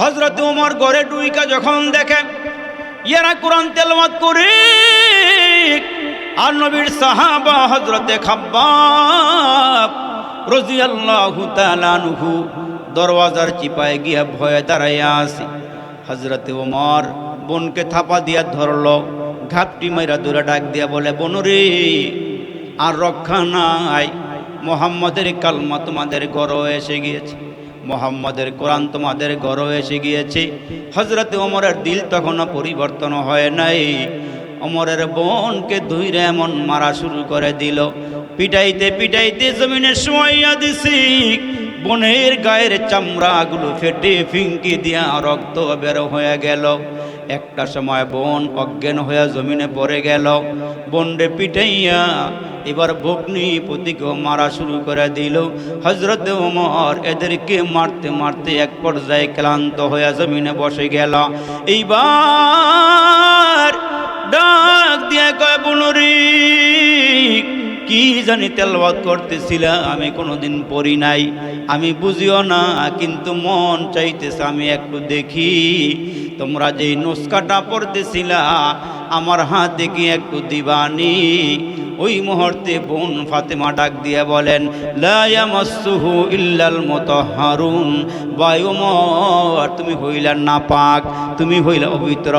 হজরত উমর গড়ে ডুইকা যখন দেখে, ইয়ারা কোরআন তেলমাত করে, আর নবীর সাহাবা হজরতে খাব্বাব তাআলা আনহু দরওয়াজার চিপায় গিয়া ভয়ে দাঁড়াইয়া আসি হজরতে ওমর বোনকে থাপা দিয়া ধরলো, ঘাপটি মাইরা দূরে ডাক দিয়া বলে বনরে আর রক্ষা নাই। মোহাম্মদের কালমা তোমাদের গড় এসে গিয়েছে। মোহাম্মদের কোরআন তোমাদের গর্ব এসে গিয়েছে। হজরতে ওমরের দিল তখনও পরিবর্তন হয় নাই। অমরের বোনকে ধুইরে এমন মারা শুরু করে দিল। পিটাইতে পিটাইতে জমিনে সোয়াইয়া দিছি। বোনের গায়ের চামড়াগুলো ফেটে ফিঙ্কি দিয়া রক্ত বের হয়ে গেল। একটা সময় বোন অজ্ঞান হইয়া জমিনে পড়ে গেল। বনরে পিটাইয়া এবার ভগ্নি পতিকেও মারা শুরু করে দিল। হজরত ওমর এদেরকে মারতে মারতে এক পর্যায়ে ক্লান্ত হয়ে জমিনে বসে গেল। এইবার ডাক দিয়ে কয়, বুনুরি! কি জানি তেলবাদ করতেছিলাম, আমি কোনোদিন পড়ি নাই। আমি বুঝিও না, কিন্তু মন চাইতেছে আমি একটু দেখি। তোমরা যেই নুস্কাটা পড়তেছিলা, আমার হাতে কি একটু দিবানি? ওই মুহূর্তে বোন ফাতেমা ডাক দিয়ে বলেন লায়ামাসুহু ইল্লাল মুতাহহারুন বায়ুমর তুমি হইলা নাপাক, তুমি হইলা পবিত্র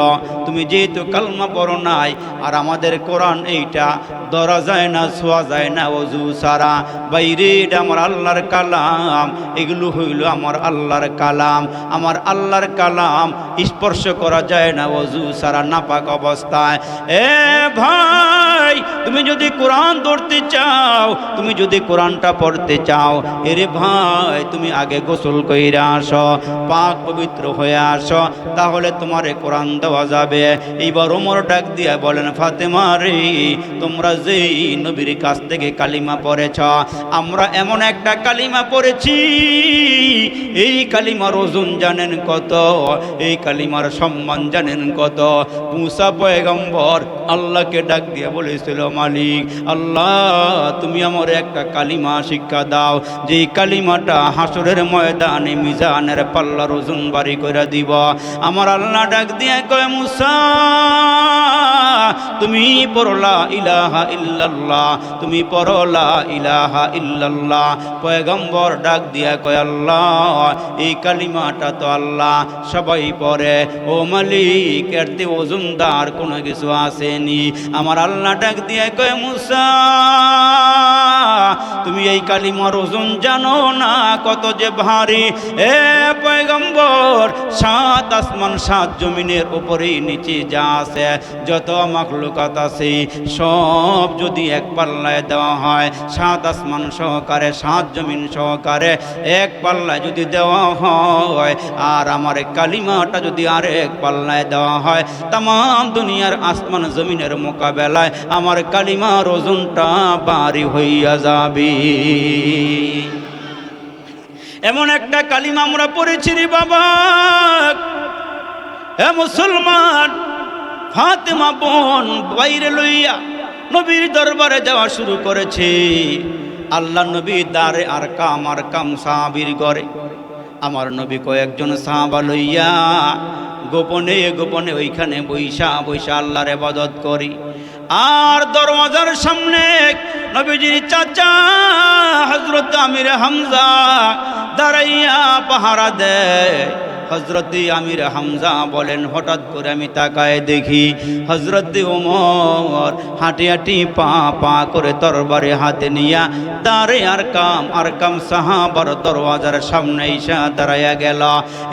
তুমি যেহেতু কালমা পড়ো নাই, আর আমাদের কোরআন এইটা ধরা যায় না, ছোঁয়া যায় না, অজু সারা বাইরে এটা আমার আল্লাহর কালাম, এগুলো হইল আমার আল্লাহর কালাম। আমার আল্লাহর কালাম স্পর্শ করা যায় না, অজু সারা নাপাক অবস্থায়। এ ভাই তুমি যদি কোরআন ধরতে চাও, তুমি যদি কোরআনটা পড়তে চাও, এরে ভাই, তুমি আগে গোসল কইরা আসো, পাক পবিত্র হয়ে আসো, তাহলে তোমারে কোরআন দেওয়া যাবে। এইবার ওমর ডাক দিয়া বলেন, ফাতেমা রে, তোমরা যেই নবীর কাছ থেকে কালিমা পড়েছ, আমরা এমন একটা কালিমা পড়েছি, এই কালিমার ওজন জানেন কত, এই কালিমার সম্মান জানেন কত। মুসা পয়গম্বর আল্লাহকে ডাক দিয়ে বলেছিল মালিক। আল্লাহ, তুমি আমার একটা কালিমা শিক্ষা দাও। যে কালিমাটা হাসরের ময়দানে মিজানের পাল্লার ওজন বাড়ি করে দিব। আমার আল্লাহ ডাক দিয়ে কয়, মুসা, তুমি পড়লা ইলাহা ইল্লাল্লাহ, তুমি পড়লা ইলাহা ইল্লাল্লাহ। পয়গম্বর ডাক দিয়া কয়, আল্লাহ, এই কালিমাটা তো আল্লাহ সবাই পড়ে। ও মালিক, এর ওজনদার কোনো কিছু আসেনি। আমার আল্লাহ ডাক দিয়ে কয় মুসা তুমি এই কালিমার ওজন জানো না, কত যে ভারী। এ পয়গম্বর, সাত আসমান, সাত জমিনের উপরেই নিচে যা আছে, যত মাখলুকাত আছে, সব যদি এক পাল্লায় দেওয়া হয়, সাত আসমান সহকারে, সাত জমিন সহকারে এক পাল্লায় যদি দেওয়া হয়, আর আমার কালিমাটা যদি আর এক পাল্লায় দেওয়া হয় তাম দুনিয়ার আসমান, জমিনের মোকাবেলায় আমার কালিমার ওজনটা বাড়ি হইয়া যাবে। এমন একটা কালিমা আমরা পড়েছি রে বাবা। হে মুসলমান, ফাতেমা বোন বাইরে লইয়া নবীর দরবারে যাওয়া শুরু করেছে। আল্লাহ নবী দারে আর কাম আর কাম সাহাবির গড়ে আমার নবী কয়েকজন সাহাবা লইয়া গোপনে গোপনে ওইখানে বৈশা বৈশা আল্লাহর এবাদত করি। আর দরওয়াজার সামনে নবীজির চাচা হজরত আমির হামজা দাঁড়াইয়া পাহারা দেয়। হজরত আমির হামজা বলেন, হঠাৎ করে আমি তাকায় দেখি হজরত ওমর হাঁটি হাঁটি পা পা করে তরবারে হাতে নিয়া দাঁড়ে আর কাম আর কাম সাহাবার দরওয়াজার সামনে ইসা দাঁড়াইয়া গেল।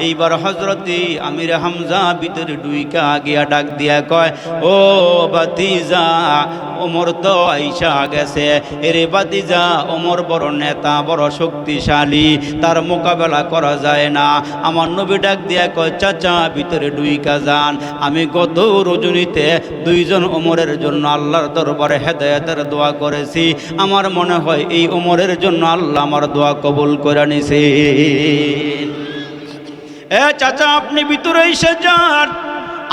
এইবার হজরত আমির হামজা ভিতরে ডুইকা গিয়া ডাক দিয়া কয়, ও বাতিজা ওমর তো আইসা গেছে। এরে বাতিজা ওমর বড় নেতা, বড় শক্তিশালী। তার মোকাবেলা করা যায় না। আমার নবী ডাক দিয়া কয়, চাচা, ভিতরে ডুইকা যান। আমি গত রজনীতে দুইজন ওমরের জন্য আল্লাহর দরবারে হেদায়তের দোয়া করেছি। আমার মনে হয় এই ওমরের জন্য আল্লাহ আমার দোয়া কবুল করে নিছে এ চাচা, আপনি ভিতরে এসে যান।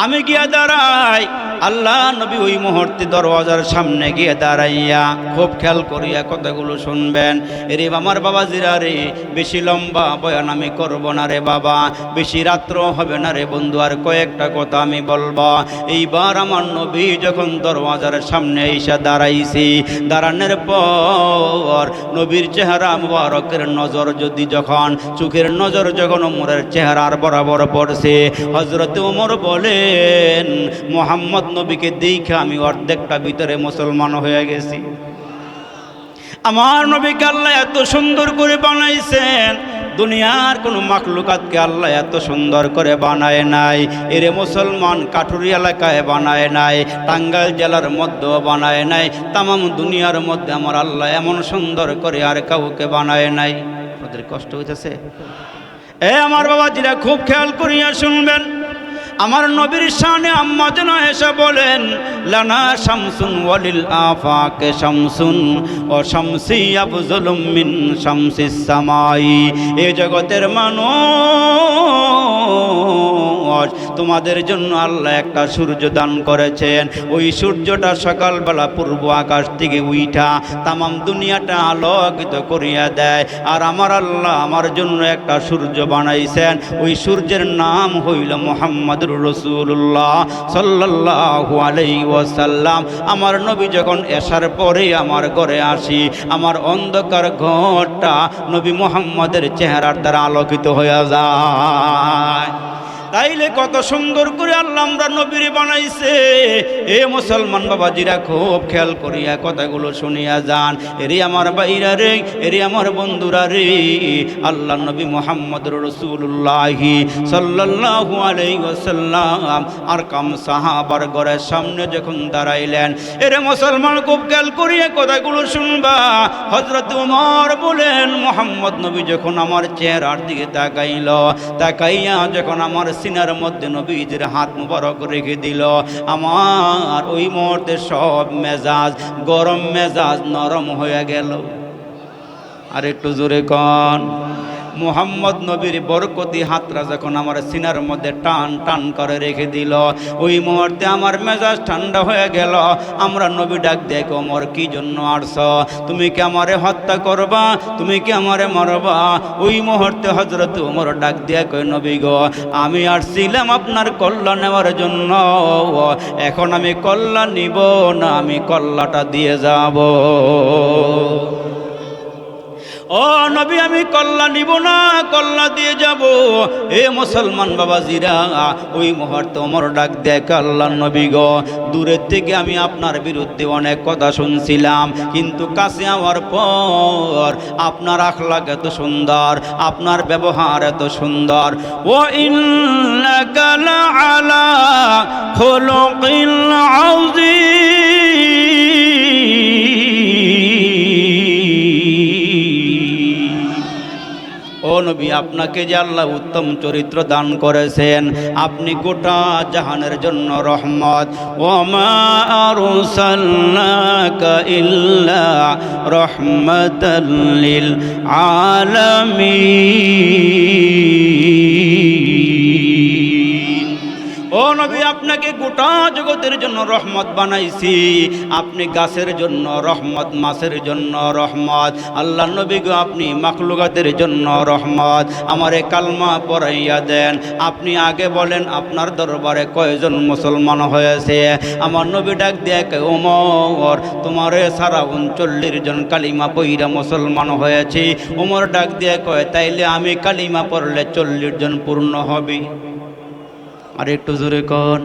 আমি গিয়া দাঁড়াই। আল্লাহ নবী ওই মুহূর্তে দরওয়াজার সামনে গিয়ে দাঁড়াইয়া খুব খেয়াল করিয়া কথাগুলো শুনবেন। এরে আমার বাবা জিরা রে, বেশি লম্বা বয়ান আমি করব না রে বাবা, বেশি রাত্র হবে না রে বন্ধু, আর কয়েকটা কথা আমি বলব। এইবার আমার নবী যখন দরওয়াজার সামনে এসে দাঁড়াইছি, দাঁড়ানোর পর নবীর চেহারা মুবারকের নজর যদি যখন, চোখের নজর যখন ওমরের চেহারার বরাবর পড়ছে হজরত ওমর বলেন, মোহাম্মদ নবীকে দেখে আমি অর্ধেকটা ভিতরে মুসলমান হয়ে গেছি। আমার নবীকে আল্লাহ এত সুন্দর করে বানাইছেন, দুনিয়ার কোনো মাকলুকাতকে আল্লাহ এত সুন্দর করে বানায় নাই, এরে মুসলমান কাঠুরি এলাকায় বানায় নাই, টাঙ্গাইল জেলার মধ্যেও বানায় নাই, তামাম দুনিয়ার মধ্যে আমার আল্লাহ এমন সুন্দর করে আর কাউকে বানায় নাই। আপনাদের কষ্ট হইতেছে? এ আমার বাবাজিরা, খুব খেয়াল করিয়া শুনবেন। আমার নবীর শানে আম্মা যেন এসে বলেন, লানা শামসুন ওয়ালিল আফাকে শামসুন, ও শামসি আফজলুম মিন শামসিস সামাই। এ জগতের মানুষ তোমাদের জন্য আল্লাহ একটা সূর্য দান করেছেন। ওই সূর্যটা সকালবেলা পূর্ব আকাশ থেকে উইঠা তামাম দুনিয়াটা আলোকিত করিয়া দেয়। আর আমার আল্লাহ আমার জন্য একটা সূর্য বানাইছেন। ওই সূর্যের নাম হইল মোহাম্মদুর রসুল্লাহ সাল্লাল্লাহু আলাইহি ওয়াসাল্লাম। আমার নবী যখন এসার পরে আমার ঘরে আসি, আমার অন্ধকার ঘরটা নবী মোহাম্মদের চেহারার দ্বারা আলোকিত হয়ে যায়। তাইলে কত সুন্দর করে আল্লাহ আমরা নবীর বানাইছে। এ মুসলমান বাবাজিরা খুব খেয়াল করিয়া কথাগুলো শুনিয়া যান। এরে আমার বাইরা রে, এরে আমার বন্ধুরা রে, আল্লাহ নবী মোহাম্মদ রসুল্লাহি সাল্লাল্লাহু আলাইহি ওয়াসাল্লাম। আর কাম সাহাবার ঘরের সামনে যখন দাঁড়াইলেন, এরে মুসলমান খুব খেয়াল করিয়া কথাগুলো শুনবা। হজরত উমর বলেন, মোহাম্মদ নবী যখন আমার চেহারার দিকে তাকাইল, তাকাইয়া যখন আমার সিনার মধ্যে নবীজির হাত মুবারক রেখে দিল। আমার ওই মুহূর্তে সব মেজাজ, গরম মেজাজ নরম হয়ে গেল। আর একটু জোরে কন। মোহাম্মদ নবীর বরকতি হাতরা যখন আমার সিনার মধ্যে টান টান করে রেখে দিল, ওই মুহূর্তে আমার মেজাজ ঠান্ডা হয়ে গেল। আমরা নবী ডাক দেখ ওমর, কি জন্য আরস তুমি কি আমারে হত্যা করবা? তুমি কি আমারে মারবা? ওই মুহূর্তে হজরত ওমর ডাক দিয়ে, কই নবী গো, আমি আসছিলাম আপনার কল্যাণ নেওয়ার জন্য। এখন আমি কল্যাণ নিব না, আমি কল্লাটা দিয়ে যাব। ও নবী, আমি কল্লা নিব না, কল্লা দিয়ে যাব। এ মুসলমান বাবা জিরা ওই মুহূর্তে ওমর ডাক দেখ আল্লাহ নবী গো, দূরের থেকে আমি আপনার বিরুদ্ধে অনেক কথা শুনছিলাম, কিন্তু কাছে আমার পর আপনার আখলাক এত সুন্দর, আপনার ব্যবহার এত সুন্দর। ও আলা খুলুকিল আযীম। নবী, আপনাকে যে আল্লাহ উত্তম চরিত্র দান করেছেন, আপনি গোটা জাহানের জন্য রহমত। ইল্লা রহমাতাল লিল আলামিন। ও নবী, আপনাকে গোটা জগতের জন্য রহমত বানাইছি। আপনি গাছের জন্য রহমত, মাছের জন্য রহমত। আল্লাহ নবী গো, আপনি মাখলুকাতের জন্য রহমত। আমারে কালমা পড়াইয়া দেন। আপনি আগে বলেন, আপনার দরবারে কয়জন মুসলমান হয়েছে? আমার নবী ডাক দিয়ে ওমর, তোমারে সারা উনচল্লিশ জন কালিমা পইরা মুসলমান হয়েছে। ওমর ডাক দিয়ে কয়, তাইলে আমি কালিমা পড়লে চল্লিশ জন পূর্ণ হবে। আর একটু জোরে কন।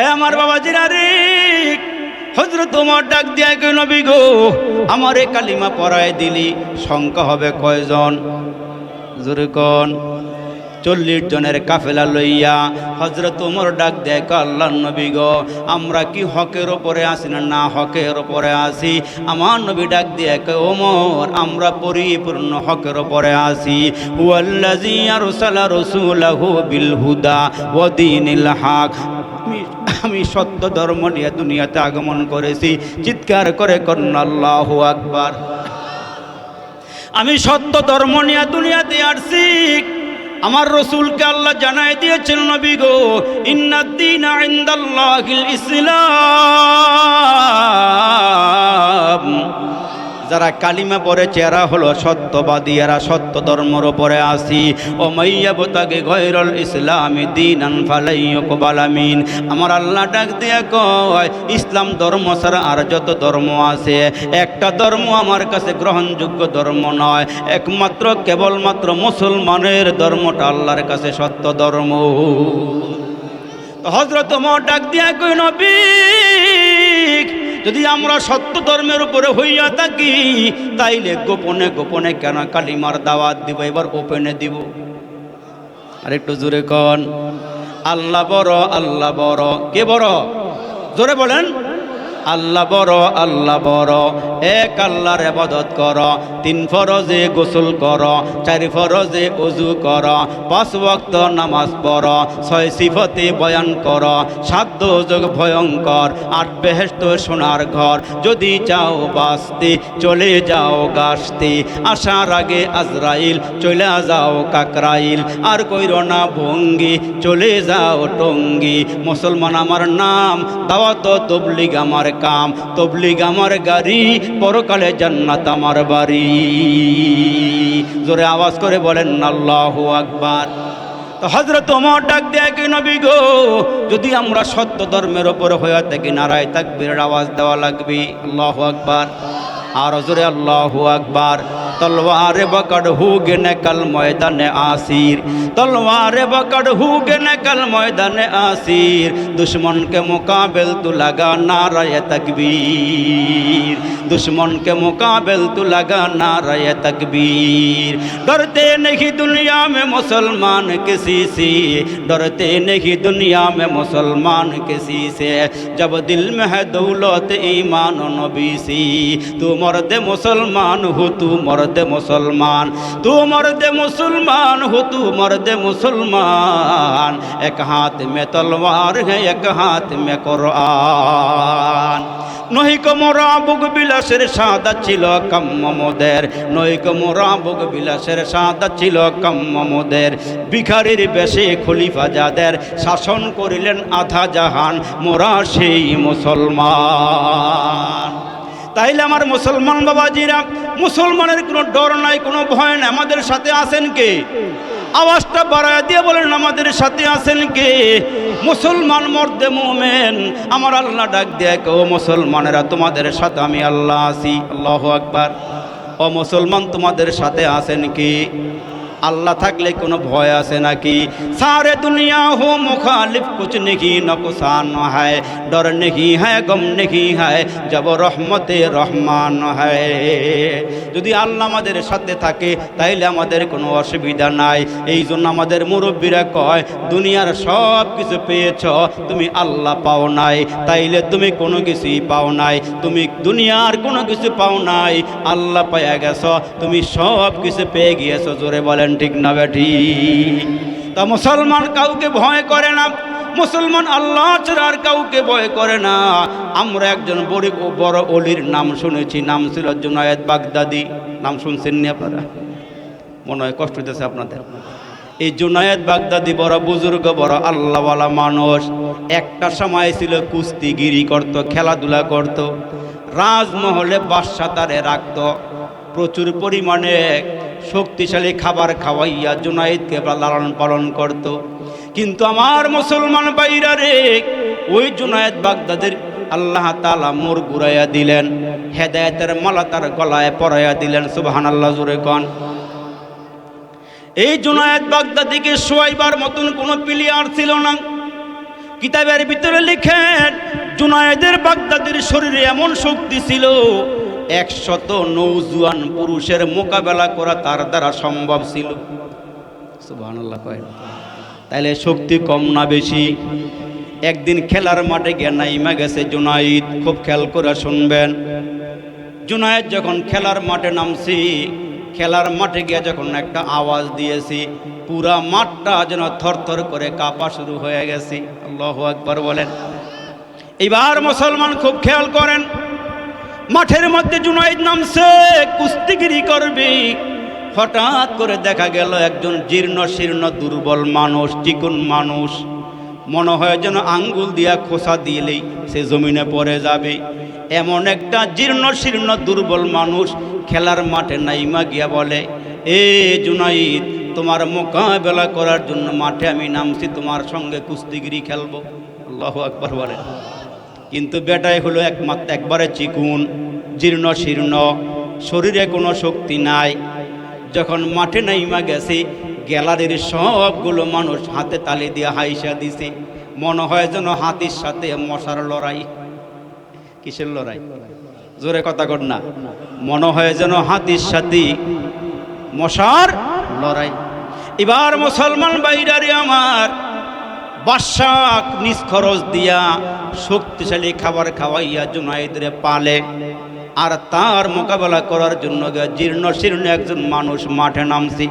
এ আমার বাবা জিরারে হজরত তোমার ডাক দিয়া কে নবী গো, আমার এ কালিমা পড়ায় দিলি শঙ্কা হবে কয়জন? জোরে কন। চল্লিশ জনের কাফেলা লইয়া হজরত উমর ডাক দেয় আল্লাহ নবী গো, আমরা কি হকের ওপরে আসি না না হকের ওপরে আসি আমার নবী ডাক দিয়ে ওমর আমরা পরিপূর্ণ হকের ওপরে আসি বিল হুদা ওয়া দীনিল হক। আমি সত্য ধর্ম নিয়ে দুনিয়াতে আগমন করেছি। চিৎকার করে কন্যা, আল্লাহু আকবার। আমি সত্য ধর্ম নিয়ে দুনিয়াতে আসছি। আমার রসুলকে আল্লাহ জানাই দিয়েছেন নবী গো ইন্নাদ্দিন ইসলাম। যারা কালিমা পরে চেহারা হলো সত্যবাদী, এরা সত্য ধর্মর ওপরে আসি। ও মাইয়া বোতাকে গৈরল ইসলামী দিন আনফালাইকবালামিন আমার আল্লাহ ডাক দিয়া কয়, ইসলাম ধর্ম ছাড়া আর যত ধর্ম আছে, একটা ধর্ম আমার কাছে গ্রহণযোগ্য ধর্ম নয়। একমাত্র, কেবলমাত্র মুসলমানের ধর্মটা আল্লাহর কাছে সত্য ধর্ম। হজরত ডাক দিয়া কই নবী যদি আমরা সত্য ধর্মের উপরে হইয়া থাকি, তাইলে গোপনে গোপনে কেন কালিমার দাওয়াত দিব? এবার ওপেনে দিব। আর একটু জোরে কন। আল্লাহ বড় আল্লাহ বড়। কে বড়? জোরে বলেন। আল্লাহ বড় আল্লাহ বড়। এক আল্লাহর আবাদত কর, তিন ফরজে গোসল কর, চার ফরজে অজু কর, পাঁচ ওয়াক্ত নামাজ পড়, ছয় সিফতে বয়ান কর, সাত যোগ ভয়ঙ্কর, আট বেহেস্ত সোনার ঘর। যদি চাও বাঁচতে, চলে যাও গাছতে। আসার আগে আজরাইল, চলে যাও কাকরাইল। আর কইর না ভঙ্গি, চলে যাও টঙ্গি। মুসলমান আমার নাম, দাওয়াত তবলিগ আমার কাম, তবলিগ আমার গাড়ি, পরকালে জান্নাত আমার বাড়ি। জোরে আওয়াজ করে বলেন, আল্লাহ আকবার। হজরত ওমর ডাক দেয় কি নবী গো, যদি আমরা সত্য ধর্মের ওপর হয়ে থাকি, নারায় তাকবীরের আওয়াজ দেওয়া লাগবে। আল্লাহ আকবার। আর জোরে আল্লাহ আকবার। তলওয়ার বকড় হুগ নকল ময়দানে আসির। তলওয়ার বকড় হুগ নকল ময়দানে আসির। দুশ্মন কে মোকাবেল তু লাগা নারায় তকবীর। দুশ্মন কে মোকাবেল তু লাগা নারায় তকবীর। डरते নেহি दुनिया में मुसलमान किसी से डरते नहीं दुनिया में मुसलमान किसी से जब दिल में है दौलत ईमान नबी सी तू মরদে মুসলমান হুতু মরদে মুসলমান তু মরদে মুসলমান হুতু মরদে মুসলমান। এক হাত মে তলবার হে, এক হাত মে কর নই কমরা বুক বিলাসের সাদা ছিল কাম্যমদের নই কমরা বুক বিলাসের সাদা ছিল কাম্যমদের বিখারির বেশে খলিফা যাদের শাসন করিলেন আধা জাহান, মোরা সেই মুসলমান। তাইলে আমার মুসলমান বাবাজিরা, মুসলমানের কোনো ডর নাই, কোনো ভয় নাই, আমাদের সাথে আছেন কে? আওয়াজটা বাড়ায় দিয়ে বলেন, আমাদের সাথে আছেন কে? মুসলমান মর্দে মোমেন, আমার আল্লাহ ডাক দিয়ে, ও মুসলমানেরা, তোমাদের সাথে আমি আল্লাহ আছি, আল্লাহ আকবার। ও মুসলমান, তোমাদের সাথে আছেন কি? আল্লাহ থাকলে কোনো ভয় আছে নাকি? সারে দুনিয়া হো মুখালিফ, কুছ নেহি নকসান হয়, ডর নেহি হ্যায় গম নেহি হয়, জব রহমতে রহমান হয়। যদি আল্লাহ আমাদের সাথে থাকে, তাইলে আমাদের কোনো অসুবিধা নাই। এই জন্য আমাদের মুরব্বীরা কয়, দুনিয়ার সব কিছু পেয়েছ, তুমি আল্লাহ পাও নাই। তাইলে তুমি কোনো কিছুই পাও নাই। তুমি দুনিয়ার কোনো কিছু পাও নাই। আল্লাহ পাইয়া গেছ, তুমি সব কিছু পেয়ে গিয়েছো। জোরে বলেন। ঠিক না বেটি। তা মুসলমান কাউকে ভয় করে না, মুসলমান আল্লাহ ছাড়া আর কাউকে ভয় করে না। আমরা একজন বড় বড় অলির নাম শুনেছি, নাম ছিল জুনায়েদ বাগদাদি। নাম শুনছেন নি আপনারা? মনে হয় কষ্ট দিতেছে আপনাদের। এই জুনায়েদ বাগদাদি বড় বুজুর্গ, বড় আল্লাহওয়ালা মানুষ। একটা সময় ছিল কুস্তিগিরি করত, খেলাধুলা করত। রাজমহলে বাদশা তারে রাখত। প্রচুর পরিমাণে শক্তিশালী খাবার খাওয়াইয়া জুনাইদকে লালন পালন করত। কিন্তু আমার মুসলমান বাইরা রে, ওই জুনায়েদ বাগদাদের আল্লাহ তালা মোর ঘুরাইয়া দিলেন, হেদায়তের মালা তার গলায় পরাইয়া দিলেন সুবাহান আল্লাহ জুরে কন। এই জুনায়েদ বাগদাদিকে শোয়াইবার মতন কোনো প্লেয়ার ছিল না। কিতাবের ভিতরে লিখেন জুনায়েদের বাগদাদির শরীরে এমন শক্তি ছিল একশত নৌজুয়ান পুরুষের মোকাবেলা করা তার দ্বারা সম্ভব ছিল। কয় তাইলে শক্তি কম না বেশি। একদিন খেলার মাঠে গিয়ে নাইমা গেছে জুনাইদ, খুব খেয়াল করে শুনবেন। জুনায়েদ যখন খেলার মাঠে নামছি, খেলার মাঠে গিয়ে যখন একটা আওয়াজ দিয়েছি, পুরা মাঠটা যেন থরথর করে কাঁপা শুরু হয়ে গেছি। আল্লাহ একবার বলেন। এবার মুসলমান খুব খেয়াল করেন। মাঠের মধ্যে জুনাইদ নামছে, কুস্তিগিরি করবে। হঠাৎ করে দেখা গেল একজন জীর্ণ শীর্ণ দুর্বল মানুষ, চিকুন মানুষ। মনে হয় যেন আঙ্গুল দিয়া খোসা দিলেই সে জমিনে পড়ে যাবে। এমন একটা জীর্ণ শীর্ণ দুর্বল মানুষ খেলার মাঠে নাইমা গিয়া বলে, এ জুনাইদ, তোমার মোকাবেলা করার জন্য মাঠে আমি নামছি, তোমার সঙ্গে কুস্তিগিরি খেলব। আল্লাহ আকবর বলে। কিন্তু বেটাই হলো একমাত্র একবারে চিকুন, জীর্ণ শীর্ণ, শরীরে কোনো শক্তি নাই। যখন মাঠে নাইমা গেছে, গ্যালারির সবগুলো মানুষ হাতে তালি দিয়ে হাইসা দিছে। মনে হয় যেন হাতির সাথে মশার লড়াই। কিসের লড়াই? জোরে কথা কর না। মনে হয় যেন হাতির সাথে মশার লড়াই। এবার মুসলমান বাইরারে আমার বাসাক নিজ খরচ দিয়া শক্তিশালী খাবার খাওয়াইয়া জুনাইদরে পালে। আর তার মোকাবেলা করার জন্য জীর্ণ শীর্ণ একজন মানুষ মাঠে নামছি।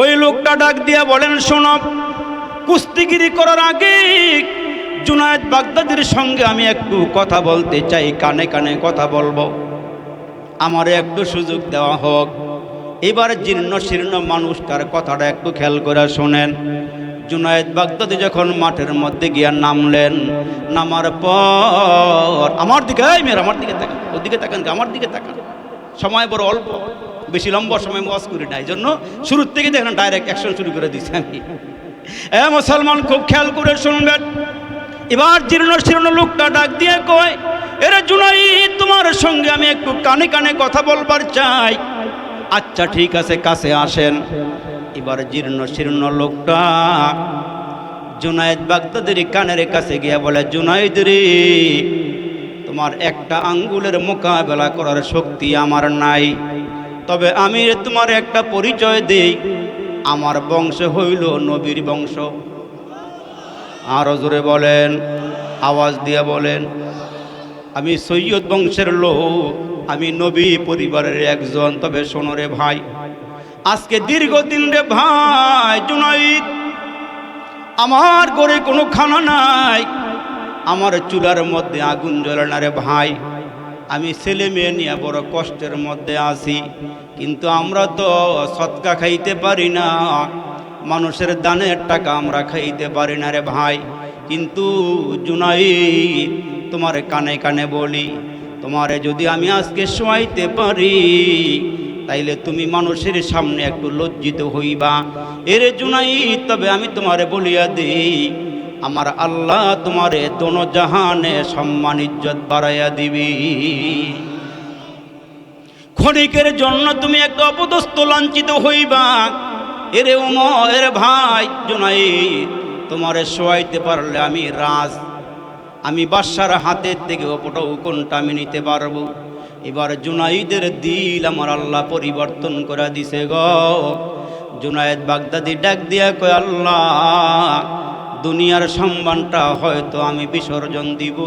ওই লোকটা ডাক দিয়া বলেন, শোনো, কুস্তিগিরি করার আগে জুনায়দ বাগদাদির সঙ্গে আমি একটু কথা বলতে চাই, কানে কানে কথা বলব। আমারে একটু সুযোগ দেওয়া হোক। এবার জীর্ণ শীর্ণ মানুষটার কথাটা একটু খেয়াল করে শোনেন। জুনায়েদ বাগদাদি যখন মাঠের মধ্যে গিয়া নামলেন, নামার পর, আমার দিকে, এই মেয়ের, আমার দিকে তাকান ওদিকে তাকান? আমার দিকে তাকান। সময় বড় অল্প, বেশি লম্বা সময় ওয়াজ করি না এই জন্য শুরুর থেকে দেখেন ডাইরেক্ট অ্যাকশন শুরু করে দিচ্ছি আমি। এ মুসলমান, খুব খেয়াল করে শুনবেন। এবার জীর্ণ শীর্ণ লোকটা ডাক দিয়ে কয়, এরে জুনাই তোমার সঙ্গে আমি একটু কানে কানে কথা বলবার চাই। আচ্ছা ঠিক আছে, কাছে আসেন। এবার জীর্ণ শীর্ণ লোকটা জুনায়েদ বাগদাদের কানের কাছে গিয়া বলে জুনাইদ রে, তোমার একটা আঙ্গুলের মোকাবেলা করার শক্তি আমার নাই। তবে আমি তোমার একটা পরিচয় দেই, আমার বংশ হইল নবীর বংশ। আরও জোরে বলেন, আওয়াজ দিয়ে বলেন, আমি সৈয়দ বংশের লোক, আমি নবী পরিবারের একজন। তবে সোনরে ভাই আজকে দীর্ঘদিন রে ভাই জুনাইদ, আমার ঘরে কোনো খানা নাই। আমার চুলার মধ্যে আগুন জ্বলে না রে ভাই। আমি ছেলে মেয়ে নিয়ে বড় কষ্টের মধ্যে আসি কিন্তু আমরা তো সৎকা খাইতে পারি না। মানুষের দানের টাকা আমরা খাইতে পারি না রে ভাই। কিন্তু জুনাই তোমার কানে কানে বলি, তোমারে যদি আমি আজকে শোয়াইতে পারি তাইলে তুমি মানুষের সামনে একটু লজ্জিত হইবা। এরে জুনাই তবে আমি তোমারে বলিয়া দিই, আমার আল্লাহ তোমারে দোনো জাহানে সম্মান, ইজ্জত বাড়াইয়া দিবি। ক্ষণিকের জন্য তুমি একটা অপদস্থ, লাঞ্ছিত হইবা। এরে উম এর ভাই জোনাই তোমারে শোয়াইতে পারলে আমি রাজ। আমি বাদশার হাতের থেকে ওপটা উকনটা আমি নিতে পারব? এবার জুনাইদের দিল আমার আল্লাহ পরিবর্তন করে দিছে গ। জুনায়েদ বাগদাদি ডাক দিয়া কয়, আল্লাহ, দুনিয়ার সম্মানটা হয়তো আমি বিসর্জন দিব,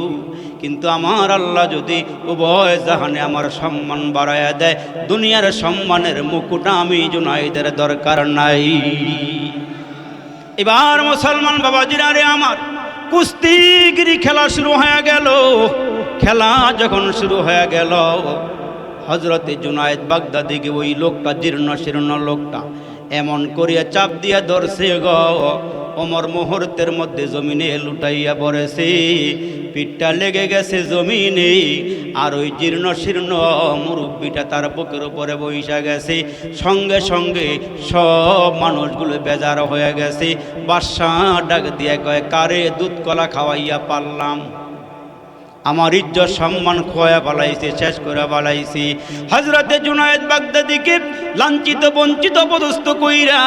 কিন্তু আমার আল্লাহ যদি উভয় জাহানে আমার সম্মান বাড়াইয়া দেয়, দুনিয়ার সম্মানের মুকুটা আমি জুনাইদের দরকার নাই। এবার মুসলমান বাবাজিরা রে আমার কুস্তিগিরি খেলা শুরু হয়ে গেল। খেলা যখন শুরু হয়ে গেল হজরতে জুনায়েদ বাগদাদিকে ওই লোকটা, জীর্ণ শীর্ণ লোকটা, এমন করিয়া চাপ দিয়া ধরছে গ। অমর মুহূর্তের মধ্যে জমিনে লুটাইয়া পড়েছে, পিঠটা লেগে গেছে জমিনে, আর ওই জীর্ণ শীর্ণ মুরব্বীটা তার বুকের উপরে বৈশা গেছে। সঙ্গে সঙ্গে সব মানুষগুলো বেজার হয়ে গেছে। বাসা ডাক দিয়ে কয়, কারে দুধ কলা খাওয়াইয়া পারলাম? আমার ইজ্জত সম্মান খোয়া পালাইছে শেষ করে পালাইছি হজরতে জুনায়েদ বাগদাদিকে লাঞ্ছিত, বঞ্চিত, পদস্থ কইরা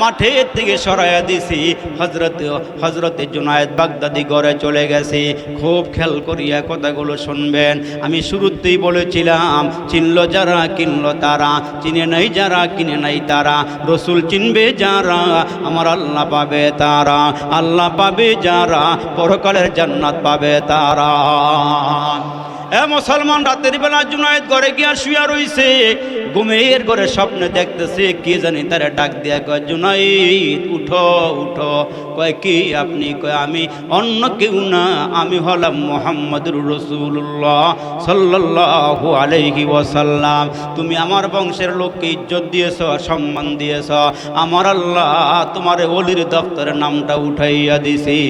মাঠের থেকে সরাইয়া দিছি। হজরতে হজরতে জুনায়েদ বাগদাদি ঘরে চলে গেছে। খুব খেয়াল করিয়া কথাগুলো শুনবেন। আমি শুরুতেই বলেছিলাম, চিনল যারা, কিনল তারা। চিনে নাই যারা, কিনে নাই তারা। রসুল চিনবে যারা, আমার আল্লাহ পাবে তারা। আল্লাহ পাবে যারা, পরকালের জান্নাত পাবে তারা। এ মুসলমান রাতের বেলা জুনায়েদ ঘরে গিয়া শুয়া রইছে। ঘুমের ঘরে স্বপ্নে দেখতেছে, কি জানি তারে ডাক দিয়া কয় জুনাইদ উঠো উঠো। কয়, কি আপনি? কয়, আমি অন্য কেউ না, আমি হলাম মোহাম্মদুর রসুল্লাহ আলাইহি ওয়াসাল্লাম। তুমি আমার বংশের লোককে ইজ্জত দিয়েছ, সম্মান দিয়েছ। আমার আল্লাহ তোমার অলির দপ্তরের নামটা উঠাইয়া দিছি।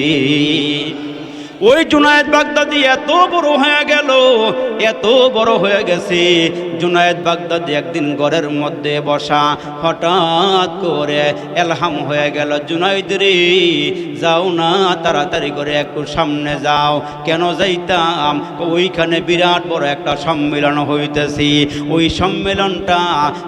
ওই জুনায়েদ বাগদাদি এত বড় হয়ে গেল। এত বড় হয়ে গেছি, জুনায়েদ বাগদাদি একদিন ঘরের মধ্যে বসা হঠাৎ করে এলহাম হয়ে গেল, জুনায়েদ রে, যাও না, তাড়াতাড়ি করে একটু সামনে যাও। কেন যাইতাম? ওইখানে বিরাট বড় একটা সম্মেলন হইতেছি। ওই সম্মেলনটা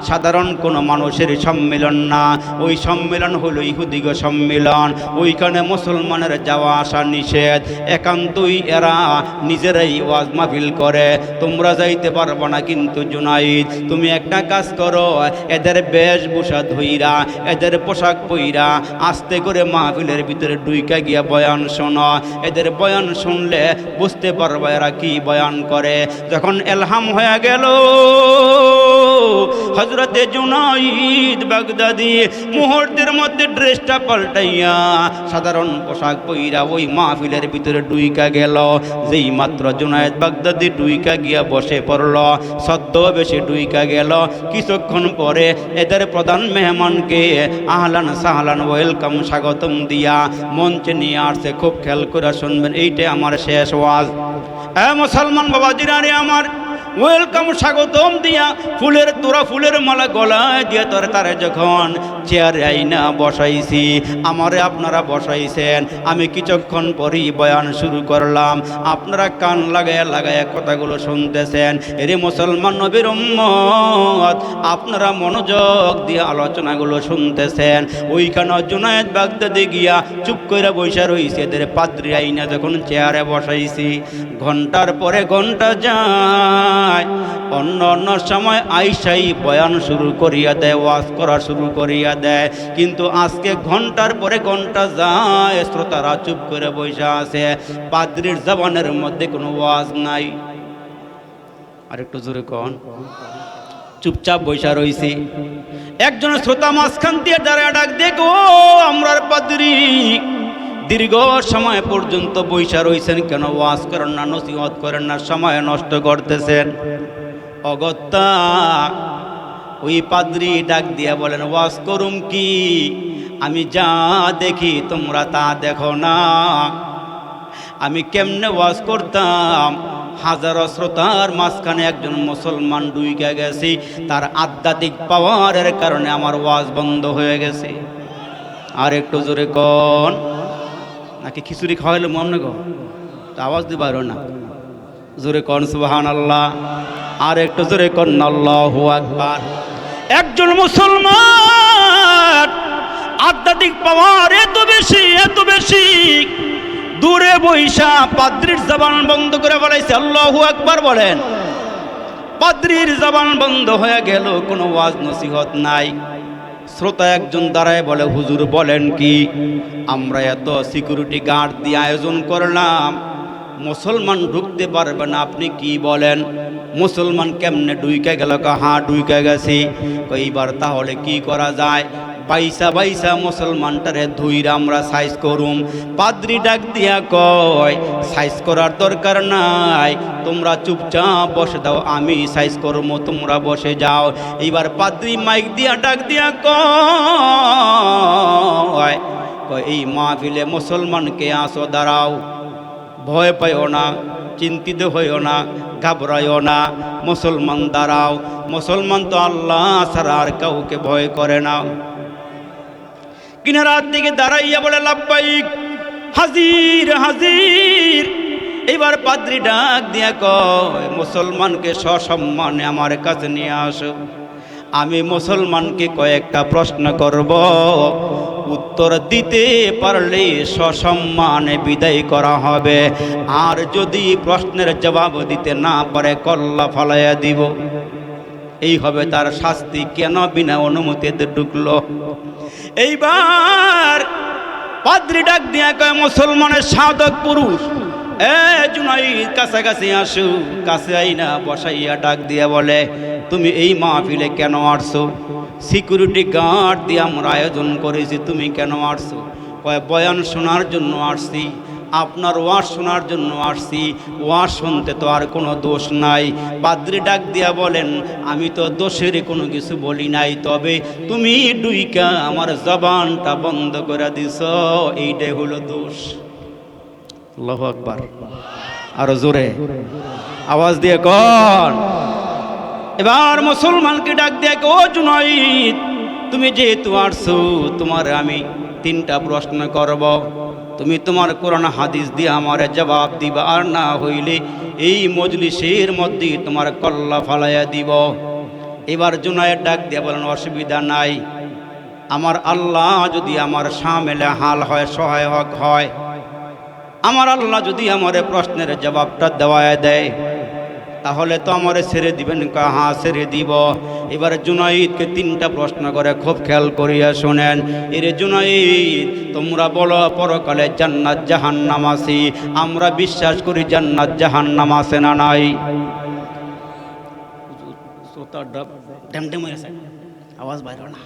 সাধারণ কোনো মানুষের সম্মেলন না। ওই সম্মেলন হলো ইহুদিগ সম্মেলন। ওইখানে মুসলমানের যাওয়া আসা নিষেধ। একান্তই এরা নিজেরাই ওয়াজ মাহফিল করে। তোমরা যাইতে পারব না কিন্তু জুনাইদ, তুমি একটা কাজ করো, এদের বেশভূষা ধইরা, এদের পোশাক পইরা আস্তে করে মাহফিলের ভিতরে ডুইকা গিয়া বয়ান শোনো। এদের বয়ান শুনলে বুঝতে পারব এরা কি বয়ান করে। যখন এলহাম হয়ে গেল হজরতে জুনাইদ বাগদাদি মুহূর্তের মধ্যে ড্রেসটা পাল্টাইয়া সাধারণ পোশাক পইরা ওই মাহফিলের ভিতরে ডুইকা গেল। যেই মাত্র জুনায়েদ বাগদাদি ডুইকা গিয়া বসে পড়ল। সদ্য বেশি ডুইকা গেল। কিছুক্ষণ পরে এদের প্রধান মেহমানকে আহলান সাহলান ওয়েলকাম স্বাগতম দিয়া মঞ্চে নিয়ে আসছে। খুব খেয়াল করে শুনবেন, এইটাই আমার শেষ ওয়াজ। হ্যাঁ মুসলমান বাবা জিরানি আমার ওয়েলকাম স্বাগতম দিয়া। ফুলের তোরা ফুলের মালা গলায় দিয়ে তোর তারে যখন চেয়ারে আইনা বসাইছি, আমারে আপনারা বসাইছেন। আমি কিছুক্ষণ পরেই বয়ান শুরু করলাম। আপনারা কান লাগায় লাগায় কথাগুলো শুনতেছেন। এরে মুসলমান নবীর উম্মত, আপনারা মনোযোগ দিয়ে আলোচনাগুলো শুনতেছেন। ওইখানে জুনায়েদ বাগদাদে গিয়া চুপ করে বৈশা রইছে, এদের পাদ্রি আইনা যখন চেয়ারে বসাইছি, ঘণ্টার পরে ঘণ্টা যায় অন্য অন্য সময় আইসাই বয়ান শুরু করিয়া দেয়, ওয়াজ করা শুরু করিয়া দেয়। কিন্তু আজকে ঘণ্টার পরে ঘণ্টা যায়, শ্রোতারা চুপ করে বৈশা আছে। পাদ্রির জবানের মধ্যে কোনো ওয়াজ নাই। আরেকটু জোরে কন। চুপচাপ বৈশা রইছি। একজন শ্রোতা মাঝখান দিয়ে দাঁড়ায় ডাক, দেখো আমরার পাদ্রি দীর্ঘ সময় পর্যন্ত বৈশা রইছেন কেন? ওয়াজ করেন না, নসিহত করেন না, সময় নষ্ট করতেছেন। অগত্যা ওই পাদ্রি ডাক দিয়া বলেন, ওয়াজ করুম কি? আমি যা দেখি তোমরা তা দেখো না। আমি কেমনে ওয়াজ করতাম? হাজারো শ্রোতার মাঝখানে একজন মুসলমান ডুইকা গেছি। তার আধ্যাত্মিক পাওয়ারের কারণে আমার ওয়াজ বন্ধ হয়ে গেছে। আর একটু জোরে কন। নাকি খিচুড়ি খাওয়াইলে মনে গো তা আওয়াজ দিবার না। জোরে কন সুবাহান আল্লাহ আর একটু জোরে কন আল্লাহ আকবার। একজন মুসলমান, আধ্যাত্মিক পাওয়ার এত বেশি এত বেশি। দূরে বৈশা পাদ্রির জবান বন্ধ করে বলাইছে, আল্লাহু একবার বলেন। পাদ্রির জবান বন্ধ হয়ে গেল, কোনো ওয়াজ নসিহত নাই। শ্রোতা একজন দাঁড়ায় বলে, হুজুর বলেন কি? আমরা এত সিকিউরিটি গার্ড দিয়ে আয়োজন করলাম। মুসলমান ঢুকতে পারবে না, আপনি কি বলেন? মুসলমান কেমনে ডুইকে গেল? হা ডুইকে গেছি। এইবার তাহলে কি করা যায়? বাইসা বাইসা মুসলমানটারে ধুইরা আমরা সাইজ করুম। পাদ্রি ডাক দিয়া কয়, সাইজ করার দরকার নাই। তোমরা চুপচাপ বসে দাও, আমি সাইজ করব তোমরা বসে যাও। এইবার পাদ্রি মাইক দিয়া ডাক দিয়া কয়, এই মাহফিলে মুসলমানকে আসো, দাঁড়াও। ভয় পাইও না, চিন্তিত হইও না, ঘাবড়াইও না। মুসলমান দাঁড়াও, মুসলমান তো আল্লাহ ছাড়া আর কাউকে ভয় করে না। কিনারার দিকে দাঁড়াইয়া বলে লাভবাইক হাজির হাজির। এবার পাদ্রি ডাক দিয়া কয়, মুসলমানকে সসম্মানে আমার কাছে নিয়ে আসো। আমি মুসলমানকে কয়েকটা প্রশ্ন করব। উত্তর দিতে পারলে সসম্মানে বিদায় করা হবে। আর যদি প্রশ্নের জবাব দিতে না পারে, কল্লা ফলাইয়া দিব। এই হবে তার শাস্তি। কেন বিনা অনুমতিতে ঢুকলো? এইবার পাদ্রি ডাক দিয়া কয়, মুসলমানের সাধক পুরুষ, এ জুনাইদ কাছাকাছি আসু। কাছে আইনা বসাইয়া ডাক দিয়া বলে, তুমি এই মাহফিলে কেন আসছো? সিকিউরিটি গার্ড দিয়ে আমরা আয়োজন করেছি, তুমি কেন আসছো? কয়, বয়ান শোনার জন্য আসছি। আপনার ওয়াজ শোনার জন্য আসছি। ওয়াজ শুনতে তো আর কোনো দোষ নাই। পাদ্রি ডাক দিয়া বলেন, আমি তো দোষের কোনো কিছু বলি নাই, তবে তুমি ডুইকা আমার জবানটা বন্ধ করে দিছ। এইটাই হলো দোষ। আল্লাহু আকবার। আরও জোরে। আওয়াজ দিয়ে কন। এবার মুসলমানকে ডাক দিয়ে ও জুনাইদ, তুমি যেহেতু আসছো, তোমার আমি তিনটা প্রশ্ন করব। তুমি তোমার কোরআন হাদিস দিয়ে আমার জবাব দিবা আর না হইলে এই মজলিসের মধ্যে তোমার কল্লা ফালাইয়া দিব। এবার জুনায়ের ডাক দিয়ে বলেন, অসুবিধা নাই। আমার আল্লাহ যদি আমার সামেলে হাল হয়, সহায়ক হয়, আমার আল্লাহ যদি আমার প্রশ্নের জবাবটা দেওয়ায় দেয় তাহলে তো আমারে ছেড়ে দিবেন কা হ্যাঁ ছেড়ে দিব? এবার জুনাইদকে তিনটা প্রশ্ন করে খুব খেয়াল করিয়া শোনেন। এরে জুনাইদ তোমরা বলো পরকালে জান্নাত জাহান্নাম আছে। আমরা বিশ্বাস করি জান্নাত জাহান্নাম আছে না নাই? আওয়াজ বাইর না।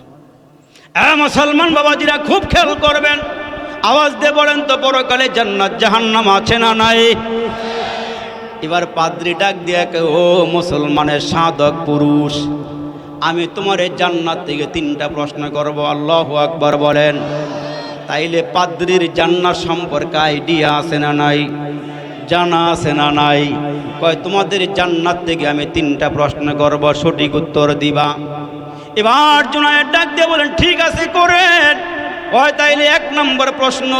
মুসলমান বাবাজিরা খুব খেয়াল করবেন। আওয়াজ দিয়ে বলেন তো পরকালে জান্নাত জাহান্নাম আছে না নাই? এবার পাদ্রি ডাক দিয়ে ও মুসলমানের সাধক পুরুষ, আমি তোমার এই জান্নাত থেকে তিনটা প্রশ্ন করব। আল্লাহ আকবার বলেন, তাইলে পাদ্রির জান্নাত সম্পর্কে আইডিয়া আছে না নাই? জানা আছে না নাই? কয়, তোমাদের জান্নাত থেকে আমি তিনটা প্রশ্ন করব, সঠিক উত্তর দিবা? এবার জোনায়ের ডাক দিয়ে বলেন, ঠিক আছে, করেন। হয় তাইলে এক নম্বর প্রশ্ন,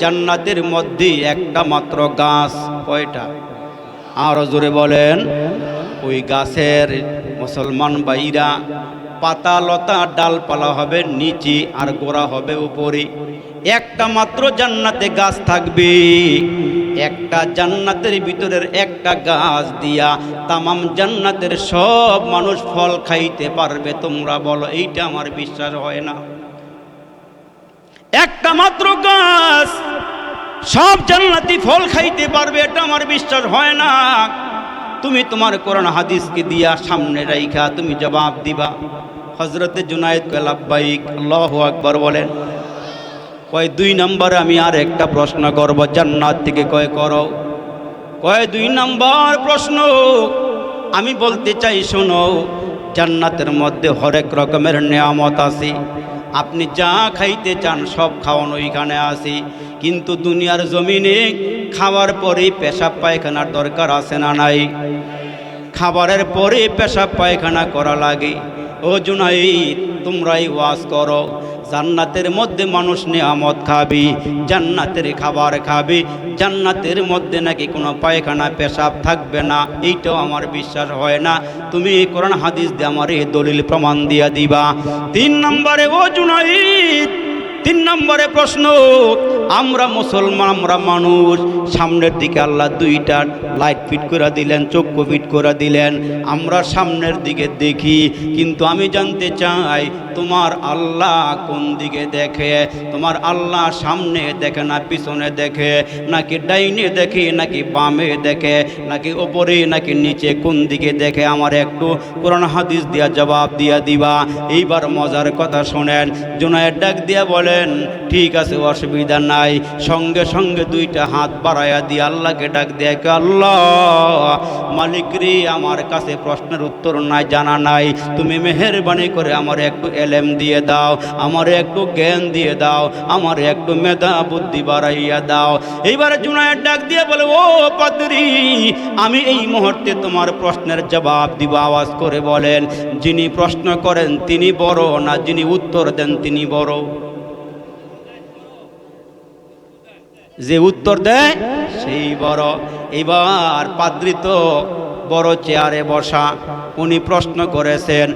জান্নাতের মধ্যে একটা মাত্র গাছ, কয়টা? আরও জোরে বলেন, ওই গাছের মুসলমান বাইরা পাতা লতা ডালপালা হবে নিচে আর গোড়া হবে উপরে। একটা মাত্র জান্নাতে গাছ থাকবে। একটা জান্নাতের ভিতরের একটা গাছ দিয়া তামাম জান্নাতের সব মানুষ ফল খাইতে পারবে। তোমরা বলো, এইটা আমার বিশ্বাস হয় না। একটা মাত্র গাছ সব জান্নাতি ফল খাইতে পারবে, এটা আমার বিশ্বাস হয় না। তুমি তোমার কোরআন হাদিসকে দিয়া সামনে রাইখা, তুমি জবাব দিবা। হজরতে জুনায়দ লাব্বাইক, আল্লাহ আকবর বলেন, কয়, দুই নম্বরে আমি আর একটা প্রশ্ন করব, জান্নাত থেকে কয় করো? কয়, দুই নম্বর প্রশ্ন, আমি বলতে চাই, শোনো, জান্নাতের মধ্যে হরেক রকমের নিয়ামত আছে। আপনি যা খাইতে চান, সব খাওয়ানো ওইখানে আছে। কিন্তু দুনিয়ার জমিনে খাওয়ার পরেই পেশাব পায়খানার দরকার আছে না নাই? খাবারের পরে পেশাব পায়খানা করা লাগে। ও জুনাই তোমরাই ওয়াজ করো। জান্নাতের মধ্যে মানুষ নিয়ামত খাবি, জান্নাতের খাবার খাবি, জান্নাতের মধ্যে নাকি কোনো পায়খানা, পেশাব থাকবে না। এইটাও আমার বিশ্বাস হয় না। তুমি কোরআন হাদিস দিয়ে আমার এই দলিল প্রমাণ দিয়া দিবা। তিন নম্বরে, ও জুনাইদ তিন নম্বরে প্রশ্ন, আমরা মুসলমান, আমরা মানুষ, সামনের দিকে আল্লাহ দুইটা লাইট ফিট করে দিলেন চক্ষু ফিট করে দিলেন। আমরা সামনের দিকে দেখি, কিন্তু আমি জানতে চাই, তোমার আল্লাহ কোন দিকে দেখে? তোমার আল্লাহ সামনে দেখে না পিছনে দেখে? নাকি ডাইনে দেখে, নাকি বামে দেখে? নাকি ওপরে, নাকি নিচে? কোন দিকে দেখে? আমার একটু কোরআন হাদিস দিয়া জবাব দিয়া দিবা। এইবার মজার কথা শোনেন জোনায়ের ডাক দিয়া বলেন, ঠিক আছে, অসুবিধা নাই। সঙ্গে সঙ্গে দুইটা হাত বাড়াইয়া দিয়ে আল্লাহকে ডাক দিয়ে আল্লাহ? মালিক রে আমার কাছে প্রশ্নের উত্তর নাই, জানা নাই। তুমি মেহরবানি করে আমার একটু এলেম দিয়ে দাও, আমার একটু জ্ঞান দিয়ে দাও, আমার একটু মেধা বুদ্ধি বাড়াইয়া দাও। এইবার জুনায়ের ডাক দিয়ে বলে, ও পাদরি, আমি এই মুহূর্তে তোমার প্রশ্নের জবাব দিব। আওয়াজ করে বলেন, যিনি প্রশ্ন করেন তিনি বড়, না যিনি উত্তর দেন তিনি বড়। যে উত্তর দেয় সেই বড়। এবার পাদ্রিত বড় চেয়ারে বসা। উনি প্রশ্ন করেছেন